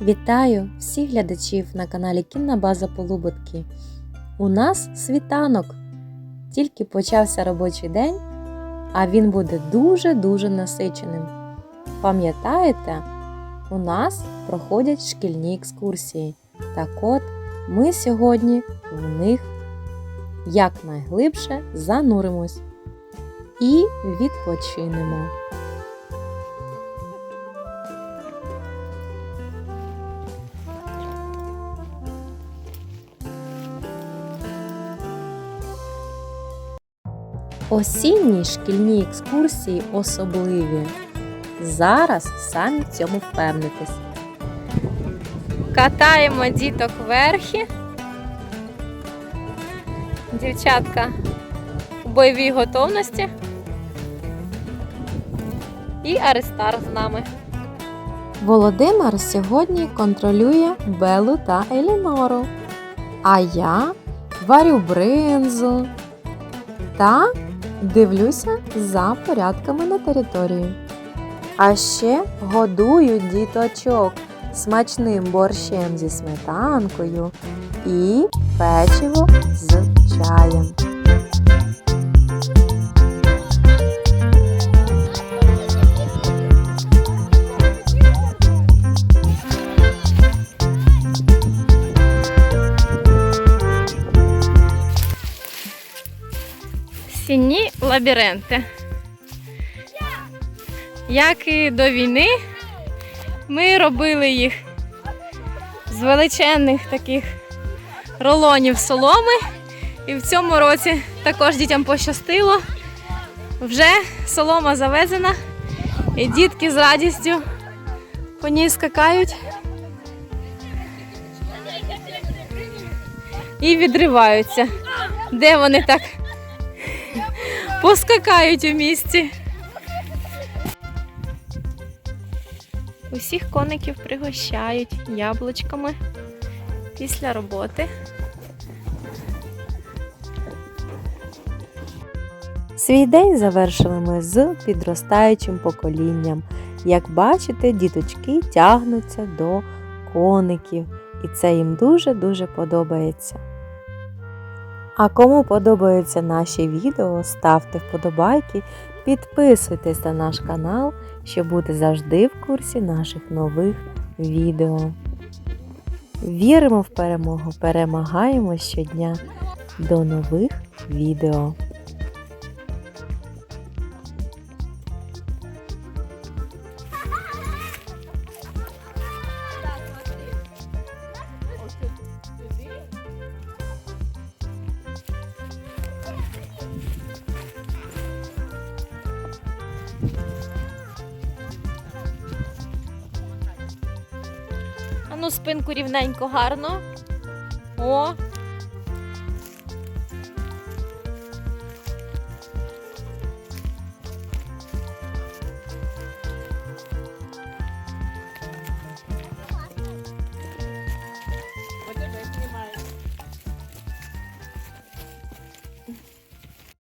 Вітаю всіх глядачів на каналі Кінна База Полуботки. У нас світанок. Тільки почався робочий день, а він буде дуже-дуже насиченим. Пам'ятаєте, у нас проходять шкільні екскурсії. Так от, ми сьогодні в них якнайглибше зануримось і відпочинемо. Осінні шкільні екскурсії особливі. Зараз самі в цьому впевнитесь. Катаємо діток верхи. Дівчатка у бойовій готовності. І Аристар з нами. Володимир сьогодні контролює Белу та Елінору. А я варю бринзу та дивлюся за порядками на території. А ще годую діточок смачним борщем зі сметанкою і печиво з чаєм. Сінні лабіринти. Як і до війни, ми робили їх з величезних таких рулонів соломи. І в цьому році також дітям пощастило. Вже солома завезена, і дітки з радістю по ній скакають і відриваються. Де вони так поскакають у місті. Усіх коників пригощають яблучками після роботи. Свій день завершили ми з підростаючим поколінням. Як бачите, діточки тягнуться до коників, і це їм дуже-дуже подобається. А кому подобаються наші відео, ставте вподобайки, підписуйтесь на наш канал, щоб бути завжди в курсі наших нових відео. Віримо в перемогу, перемагаємо щодня. До нових відео! Спинку рівненько гарно. О,